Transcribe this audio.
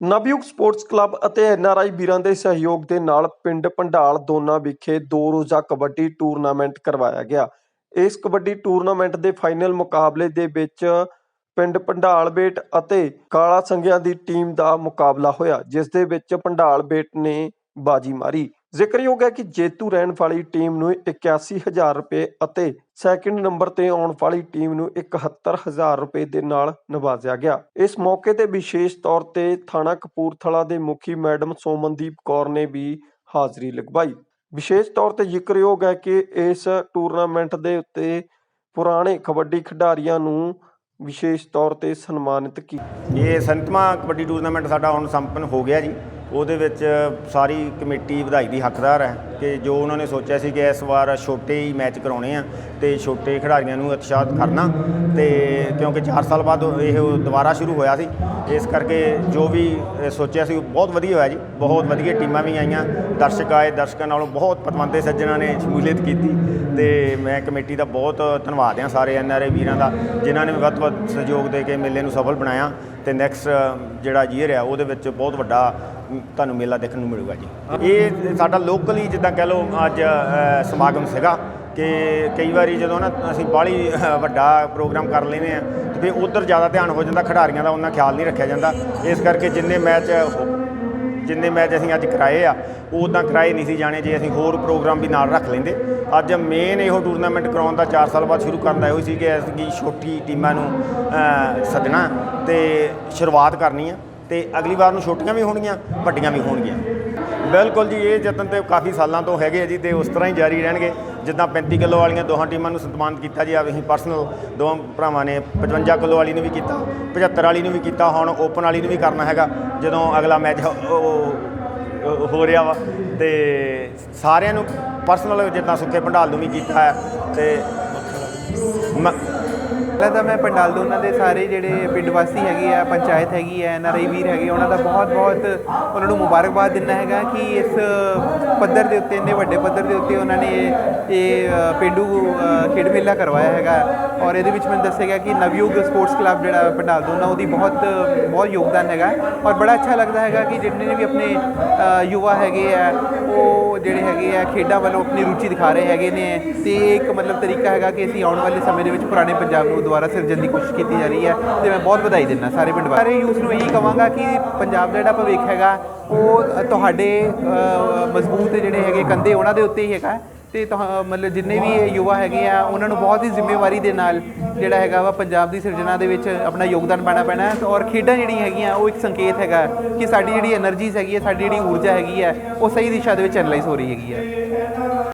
Navyug sports club ਅਤੇ NRI ਵੀਰਾਂ ਦੇ ਸਹਿਯੋਗ ਦੇ ਨਾਲ ਪਿੰਡ ਪੰਡਾਲ ਦੋਨਾ ਵਿਖੇ ਦੋ ਰੋਜ਼ਾ ਕਬੱਡੀ ਟੂਰਨਾਮੈਂਟ ਕਰਵਾਇਆ ਗਿਆ। ਇਸ ਕਬੱਡੀ ਟੂਰਨਾਮੈਂਟ ਦੇ ਫਾਈਨਲ ਮੁਕਾਬਲੇ ਦੇ ਵਿੱਚ ਪਿੰਡ ਪੰਡਾਲ ਬੇਟ ਅਤੇ ਕਾਲਾ ਸੰਗਿਆਂ ਦੀ ਟੀਮ ਦਾ ਮੁਕਾਬਲਾ ਹੋਇਆ, ਜਿਸ ਦੇ ਵਿੱਚ ਪੰਡਾਲ ਬੇਟ ਨੇ ਬਾਜੀ ਮਾਰੀ। ਜ਼ਿਕਰਯੋਗ ਹੈ ਕਿ ਜੇਤੂ ਰਹਿਣ ਵਾਲੀ ਟੀਮ ਨੂੰ 81000 ਰੁਪਏ ਅਤੇ ਸੈਕਿੰਡ ਨੰਬਰ ਤੇ ਆਉਣ ਵਾਲੀ ਟੀਮ ਨੂੰ 71000 ਰੁਪਏ ਦੇ ਨਾਲ ਨਵਾਜ਼ਿਆ ਗਿਆ। ਇਸ ਮੌਕੇ ਤੇ ਵਿਸ਼ੇਸ਼ ਤੌਰ ਤੇ ਥਾਣਾ ਕਪੂਰਥਲਾ ਦੇ ਮੁਖੀ ਮੈਡਮ ਸੋਮਨਦੀਪ ਕੌਰ ਨੇ ਵੀ ਹਾਜ਼ਰੀ ਲਗਵਾਈ। ਵਿਸ਼ੇਸ਼ ਤੌਰ ਤੇ ਜ਼ਿਕਰਯੋਗ ਹੈ ਕਿ ਇਸ ਟੂਰਨਾਮੈਂਟ ਦੇ ਉੱਤੇ ਪੁਰਾਣੇ ਕਬੱਡੀ ਖਿਡਾਰੀਆਂ ਨੂੰ ਵਿਸ਼ੇਸ਼ ਤੌਰ ਤੇ ਸਨਮਾਨਿਤ ਕੀਤਾ ਇਹ ਸੰਤਮਾ ਕਬੱਡੀ ਟੂਰਨਾਮੈਂਟ ਸਾਡਾ ਹੁਣ ਸੰਪੰਨ ਹੋ ਗਿਆ ਜੀ। ਉਹਦੇ ਵਿੱਚ ਸਾਰੀ ਕਮੇਟੀ ਵਧਾਈ ਦੀ ਹੱਕਦਾਰ ਹੈ। ਕਿ ਜੋ ਉਹਨਾਂ ਨੇ ਸੋਚਿਆ ਸੀ ਕਿ ਇਸ ਵਾਰ ਛੋਟੇ ਹੀ ਮੈਚ ਕਰਾਉਣੇ ਆ ਤੇ ਛੋਟੇ ਖਿਡਾਰੀਆਂ ਨੂੰ ਉਤਸ਼ਾਹਿਤ ਕਰਨਾ ਤੇ ਕਿਉਂਕਿ 4 ਸਾਲ ਬਾਅਦ ਇਹ ਦੁਬਾਰਾ ਸ਼ੁਰੂ ਹੋਇਆ ਸੀ, ਇਸ ਕਰਕੇ ਜੋ ਵੀ ਸੋਚਿਆ ਸੀ ਉਹ ਬਹੁਤ ਵਧੀਆ ਹੋਇਆ ਜੀ, ਬਹੁਤ ਵਧੀਆ ਟੀਮਾਂ ਵੀ ਆਈਆਂ, ਦਰਸ਼ਕ ਆਏ, ਦਰਸ਼ਕਾਂ ਨਾਲੋਂ ਬਹੁਤ ਪਤਵੰਤੇ ਸੱਜਣਾਂ ਨੇ ਸ਼ਮੂਲੀਅਤ ਕੀਤੀ ਤੇ ਮੈਂ ਕਮੇਟੀ ਦਾ ਬਹੁਤ ਧੰਨਵਾਦ ਹਾਂ ਸਾਰੇ ਐਨਆਰਏ ਵੀਰਾਂ ਦਾ, ਜਿਨ੍ਹਾਂ ਨੇ ਵੱਧ ਤੋਂ ਵੱਧ ਸਹਿਯੋਗ ਦੇ ਕੇ ਮੇਲੇ ਨੂੰ ਸਫਲ ਬਣਾਇਆ ਤੇ ਨੈਕਸਟ ਜਿਹੜਾ ਈਅਰ ਆ, ਉਹਦੇ ਵਿੱਚ ਬਹੁਤ ਵੱਡਾ ਤੁਹਾਨੂੰ ਮੇਲਾ ਦੇਖਣ ਨੂੰ ਮਿਲੂਗਾ ਜੀ। ਇਹ ਸਾਡਾ ਲੋਕਲੀ ਜਿੱਦਾਂ ਕਹਿ ਲਓ ਅੱਜ ਸਮਾਗਮ ਸੀਗਾ ਕਿ ਕਈ ਵਾਰੀ ਜਦੋਂ ਨਾ ਅਸੀਂ ਬਾਹਲੀ ਵੱਡਾ ਪ੍ਰੋਗਰਾਮ ਕਰ ਲੈਨੇ ਆ ਤੇ ਫਿਰ ਉਧਰ ਜ਼ਿਆਦਾ ਧਿਆਨ ਹੋ ਜਾਂਦਾ, ਖਿਡਾਰੀਆਂ ਦਾ ਉਹਨਾਂ ਖਿਆਲ ਨਹੀਂ ਰੱਖਿਆ ਜਾਂਦਾ। ਇਸ ਕਰਕੇ ਜਿੰਨੇ ਮੈਚ ਜਿੰਨੇ ਮੈਚ ਅਸੀਂ ਅੱਜ ਕਰਾਏ ਆ, ਉਹ ਉਦਾਂ ਕਰਾਏ ਨਹੀਂ ਸੀ ਜਾਣੇ, ਜੇ ਅਸੀਂ ਹੋਰ ਪ੍ਰੋਗਰਾਮ ਵੀ ਨਾਲ ਰੱਖ ਲੈਂਦੇ। ਅੱਜ ਮੇਨ ਇਹੋ ਟੂਰਨਾਮੈਂਟ ਕਰਾਉਣ ਦਾ 4 ਸਾਲ ਬਾਅਦ ਸ਼ੁਰੂ ਕਰਨ ਦਾ ਇਹੋ ਸੀ ਕਿ ਅਸੀਂ ਛੋਟੀ ਟੀਮਾਂ ਨੂੰ ਸੱਦਣਾ ਤੇ ਸ਼ੁਰੂਆਤ ਕਰਨੀ ਆ, ਤੇ ਅਗਲੀ ਵਾਰ ਨੂੰ ਛੋਟੀਆਂ ਵੀ ਹੋਣਗੀਆਂ, ਵੱਡੀਆਂ ਵੀ ਹੋਣਗੀਆਂ। ਬਿਲਕੁਲ ਜੀ, ਇਹ ਯਤਨ ਤੇ ਕਾਫੀ ਸਾਲਾਂ ਤੋਂ ਹੈਗੇ ਆ ਜੀ ਤੇ ਉਸ ਤਰ੍ਹਾਂ ਹੀ ਜਾਰੀ ਰਹਿਣਗੇ। ਜਿੱਦਾਂ 35 ਕਿਲੋ ਵਾਲੀਆਂ ਦੋਹਾਂ ਟੀਮਾਂ ਨੂੰ ਸਨਮਾਨਿਤ ਕੀਤਾ ਜੀ, ਆ ਅਸੀਂ ਪਰਸਨਲ ਦੋਵਾਂ ਭਰਾਵਾਂ ਨੇ 55 ਕਿਲੋ ਵਾਲੀ ਨੂੰ ਵੀ ਕੀਤਾ 75 ਵਾਲੀ ਨੂੰ ਵੀ ਕੀਤਾ, ਹੁਣ ਓਪਨ ਵਾਲੀ ਨੂੰ ਵੀ ਕਰਨਾ ਹੈਗਾ, ਜਦੋਂ ਅਗਲਾ ਮੈਚ ਹੋ ਰਿਹਾ ਵਾ। ਤੇ ਸਾਰਿਆਂ ਨੂੰ ਪਰਸਨਲ ਜਿੱਦਾਂ ਸੁੱਕੇ ਭੰਡਾਲ ਨੂੰ ਵੀ ਕੀਤਾ ਹੈ ਤੇ ਮ- ਪਹਿਲਾਂ ਤਾਂ ਮੈਂ ਪੰਡਾਲ ਦੋਨਾਂ ਦੇ ਸਾਰੇ ਜਿਹੜੇ ਪਿੰਡ ਵਾਸੀ ਹੈਗੇ ਆ, ਪੰਚਾਇਤ ਹੈਗੀ ਹੈ ਐਨਆਰਆਈ ਵੀਰ ਹੈਗੇ ਉਹਨਾਂ ਦਾ ਬਹੁਤ ਬਹੁਤ ਉਹਨਾਂ ਨੂੰ ਮੁਬਾਰਕਬਾਦ ਦਿੰਦਾ ਹੈਗਾ ਕਿ ਇਸ ਪੱਧਰ ਦੇ ਉੱਤੇ, ਇੰਨੇ ਵੱਡੇ ਪੱਧਰ ਦੇ ਉੱਤੇ ਉਹਨਾਂ ਨੇ ਇਹ- ਇਹ ਪਿੰਡੂ ਖੇਡ ਮੇਲਾ ਕਰਵਾਇਆ ਹੈਗਾ। ਔਰ ਇਹਦੇ ਵਿੱਚ ਮੈਨੂੰ ਦੱਸਿਆ ਗਿਆ ਕਿ ਨਵਯੁਗ ਸਪੋਰਟਸ ਕਲੱਬ ਜਿਹੜਾ ਪੰਡਾਲ ਦੋਨਾ ਉਹਦੀ ਬਹੁਤ ਬਹੁਤ ਯੋਗਦਾਨ ਹੈਗਾ। ਔਰ ਬੜਾ ਅੱਛਾ ਲੱਗਦਾ ਹੈਗਾ ਕਿ ਜਿੰਨੇ ਵੀ ਆਪਣੇ ਯੁਵਾ ਹੈਗੇ ਆ, ਉਹ ਜਿਹੜੇ ਹੈਗੇ ਆ, ਖੇਡਾਂ ਵੱਲੋਂ ਆਪਣੀ ਰੁਚੀ ਦਿਖਾ ਰਹੇ ਹੈਗੇ ਨੇ। ਤੇ ਇਹ ਇੱਕ ਮਤਲਬ ਤਰੀਕਾ ਹੈਗਾ ਕਿ ਅਸੀਂ ਆਉਣ ਵਾਲੇ ਸਮੇਂ ਦੇ ਵਿੱਚ ਪੁਰਾਣੇ ਪੰਜਾਬ ਨੂੰ ਦੁਬਾਰਾ ਸਿਰਜਣ ਦੀ ਕੋਸ਼ਿਸ਼ ਕੀਤੀ ਜਾ ਰਹੀ ਹੈ ਤੇ ਮੈਂ ਬਹੁਤ ਵਧਾਈ ਦਿੰਦਾ ਸਾਰੇ ਪਿੰਡ ਵਾਲੇ ਯੂਥ ਨੂੰ ਇਹੀ ਕਹਾਂਗਾ ਕਿ ਪੰਜਾਬ ਦਾ ਜਿਹੜਾ ਭਵਿੱਖ ਹੈਗਾ, ਉਹ ਤੁਹਾਡੇ ਮਜ਼ਬੂਤ ਜਿਹੜੇ ਹੈਗੇ ਕੰਦੇ ਉਹਨਾਂ ਦੇ ਉੱਤੇ ਹੀ ਹੈਗਾ। ਤੇ ਮਤਲਬ ਜਿੰਨੇ ਵੀ ਯੁਵਾ ਹੈਗੇ ਆ, ਉਹਨਾਂ ਨੂੰ ਬਹੁਤ ਹੀ ਜ਼ਿੰਮੇਵਾਰੀ ਦੇ ਨਾਲ ਜਿਹੜਾ ਹੈਗਾ ਵਾ ਪੰਜਾਬ ਦੀ ਸਿਰਜਣਾ ਦੇ ਵਿੱਚ ਆਪਣਾ ਯੋਗਦਾਨ ਪਾਣਾ ਪੈਣਾ ਹੈ। ਔਰ ਖੇਡਾਂ ਜਿਹੜੀਆਂ ਹੈਗੀਆਂ, ਉਹ ਇੱਕ ਸੰਕੇਤ ਹੈਗਾ ਕਿ ਸਾਡੀ ਜਿਹੜੀ એનર્ਜੀਜ਼ ਹੈਗੀ ਹੈ, ਸਾਡੀ ਜਿਹੜੀ ਊਰਜਾ ਹੈਗੀ ਹੈ, ਉਹ ਸਹੀ ਦਿਸ਼ਾ ਦੇ ਵਿੱਚ ਚੈਨਲਾਈਜ਼ ਹੋ ਰਹੀ ਹੈਗੀ ਹੈ।